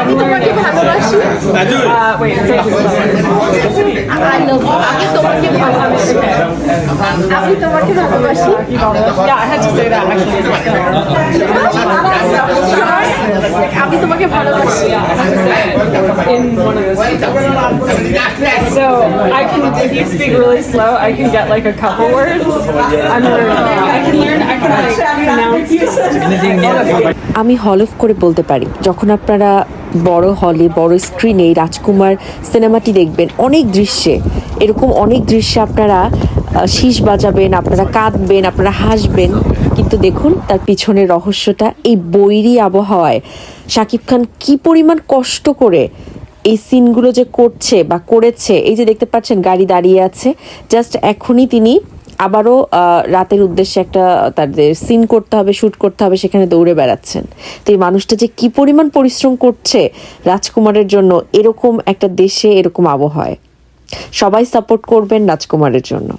আমি তোমাকে ভালোবাসি Uh, wait, say it slowly. I love you. আমি তোমাকে ভালোবাসি আমি তোমাকে ভালোবাসি Yeah, I had to say that actually. আমি তোমাকে ভালোবাসি In one of those speeches. So I can, if you speak really slow, I can get like a couple words. I'm learning. I can learn. I can like pronounce. আমি হলফ করে বলতে পারি যখন আপনারা বড় হলে বড় স্ক্রিনে রাজকুমার সিনেমাটি দেখবেন অনেক দৃশ্যে এরকম অনেক দৃশ্যে আপনারা শীষ বাজাবেন আপনারা কাঁদবেন আপনারা হাসবেন কিন্তু দেখুন তার পিছনের রহস্যটা এই বৈরী আবহাওয়ায় শাকিব খান কি পরিমাণ কষ্ট করে এই সিনগুলো যে করছে বা করেছে এই যে দেখতে পাচ্ছেন গাড়ি দাঁড়িয়ে আছে জাস্ট এখনই তিনি আবারও রাতের উদ্দেশ্যে একটা তাদের সিন করতে হবে শ্যুট করতে হবে, সেখানে দৌড়ে বেড়াচ্ছেন। তো এই মানুষটা যে কি পরিমাণ পরিশ্রম করছে রাজকুমারের জন্য, এরকম একটা দেশে এরকম আবহাওয়ায়। সবাই সাপোর্ট করবেন রাজকুমারের জন্য।